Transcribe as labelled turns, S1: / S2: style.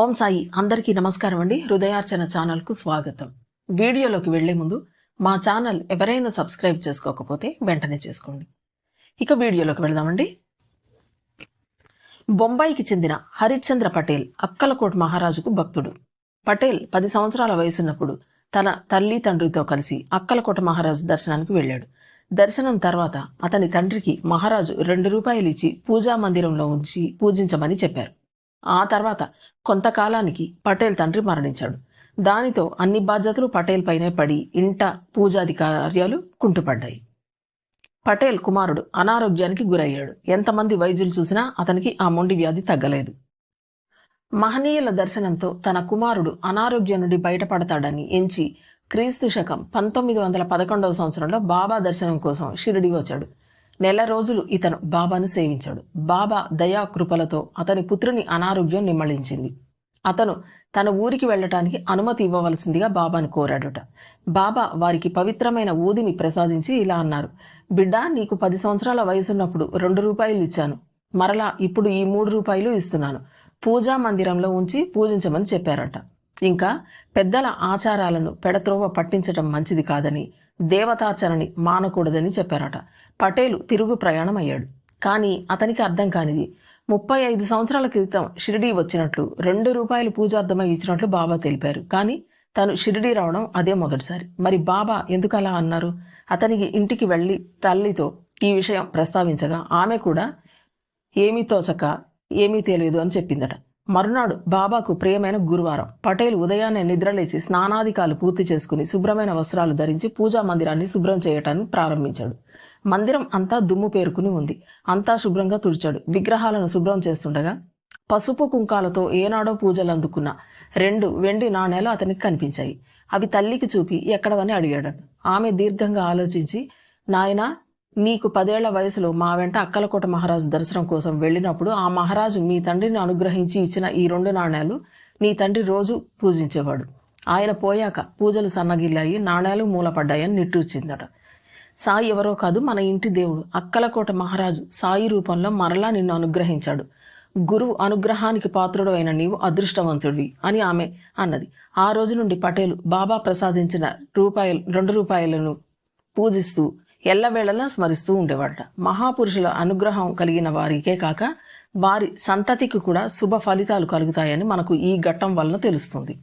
S1: ఓం సాయి అందరికీ నమస్కారం అండి. హృదయార్చన ఛానల్కు స్వాగతం. వీడియోలోకి వెళ్ళే ముందు మా ఛానల్ ఎవరైనా సబ్స్క్రైబ్ చేసుకోకపోతే వెంటనే చేసుకోండి. ఇక వీడియోలోకి వెళదామండి. బొంబాయికి చెందిన హరిశ్చంద్ర పటేల్ అక్కలకోట్ మహారాజుకు భక్తుడు. పటేల్ పది సంవత్సరాల వయసున్నప్పుడు తన తల్లి తండ్రితో కలిసి అక్కలకోట మహారాజు దర్శనానికి వెళ్ళాడు. దర్శనం తర్వాత అతని తండ్రికి మహారాజు రెండు రూపాయలు ఇచ్చి పూజా మందిరంలో ఉంచి పూజించమని చెప్పారు. ఆ తర్వాత కొంతకాలానికి పటేల్ తండ్రి మరణించాడు. దానితో అన్ని బాధ్యతలు పటేల్ పైనే పడి ఇంట పూజాది కార్యాలు కుంటుపడ్డాయి. పటేల్ కుమారుడు అనారోగ్యానికి గురయ్యాడు. ఎంతమంది వైద్యులు చూసినా అతనికి ఆ మొండి వ్యాధి తగ్గలేదు. మహనీయుల దర్శనంతో తన కుమారుడు అనారోగ్యం నుండి బయటపడతాడని ఎంచి క్రీస్తు శకం పంతొమ్మిది వందల పదకొండవ సంవత్సరంలో బాబా దర్శనం కోసం షిరిడి వచ్చాడు. నెల రోజులు ఇతను బాబాను సేవించాడు. బాబా దయా కృపలతో అతని పుత్రుని అనారోగ్యం నిమ్మళించింది అతను తన ఊరికి వెళ్ళటానికి అనుమతి ఇవ్వవలసిందిగా బాబాను కోరాడుట. బాబా వారికి పవిత్రమైన ఊదిని ప్రసాదించి ఇలా అన్నారు. బిడ్డ నీకు పది సంవత్సరాల వయసున్నప్పుడు రెండు రూపాయలు ఇచ్చాను. మరలా ఇప్పుడు ఈ మూడు రూపాయలు ఇస్తున్నాను. పూజా మందిరంలో ఉంచి పూజించమని చెప్పారట. ఇంకా పెద్దల ఆచారాలను పెడత్రోవ పట్టించటం మంచిది కాదని దేవతాచరణి మానకూడదని చెప్పారట. పటేలు తిరుగు ప్రయాణం అయ్యాడు కానీ అతనికి అర్థం కానిది ముప్పై ఐదు సంవత్సరాల క్రితం షిరిడీ వచ్చినట్లు రెండు రూపాయలు పూజార్థమై ఇచ్చినట్లు బాబా తెలిపారు. కానీ తను షిరిడీ రావడం అదే మొదటిసారి. మరి బాబా ఎందుకు అలా అన్నారు? అతనికి ఇంటికి వెళ్ళి తల్లితో ఈ విషయం ప్రస్తావించగా ఆమె కూడా ఏమీ తోచక ఏమీ తెలియదు అని చెప్పిందట. మరునాడు బాబాకు ప్రియమైన గురువారం. పటేల్ ఉదయాన్నే నిద్రలేచి స్నానాధికాలు పూర్తి చేసుకుని శుభ్రమైన వస్త్రాలు ధరించి పూజా మందిరాన్ని శుభ్రం చేయటాన్ని ప్రారంభించాడు. మందిరం అంతా దుమ్ము పేరుకుని ఉంది. అంతా శుభ్రంగా తుడిచాడు. విగ్రహాలను శుభ్రం చేస్తుండగా పసుపు కుంకాలతో ఏనాడో పూజలు అందుకున్న రెండు వెండి నాణేలు అతనికి కనిపించాయి. అవి తల్లికి చూపి ఎక్కడవని అడిగాడు. ఆమె దీర్ఘంగా ఆలోచించి నాయనా నీకు పదేళ్ళ వయసులో మా వెంట అక్కలకోట మహారాజు దర్శనం కోసం వెళ్ళినప్పుడు ఆ మహారాజు మీ తండ్రిని అనుగ్రహించి ఇచ్చిన ఈ రెండు నాణేలు నీ తండ్రి రోజు పూజించేవాడు. ఆయన పోయాక పూజలు సన్నగిల్లాయి నాణేలు మూలపడ్డాయని నిట్టూర్చిందట. సాయి ఎవరో కాదు మన ఇంటి దేవుడు. అక్కలకోట మహారాజు సాయి రూపంలో మరలా నిన్ను అనుగ్రహించాడు. గురువు అనుగ్రహానికి పాత్రుడు అయిన నీవు అదృష్టవంతుడివి అని ఆమె అన్నది. ఆ రోజు నుండి పటేలు బాబా ప్రసాదించిన రూపాయలు రెండు రూపాయలను పూజిస్తూ ఎల్లవేళలా స్మరిస్తూ ఉండేవాడట మహాపురుషుల అనుగ్రహం కలిగిన వారికే కాక వారి సంతతికి కూడా శుభ ఫలితాలు కలుగుతాయని మనకు ఈ ఘట్టం వలన తెలుస్తుంది.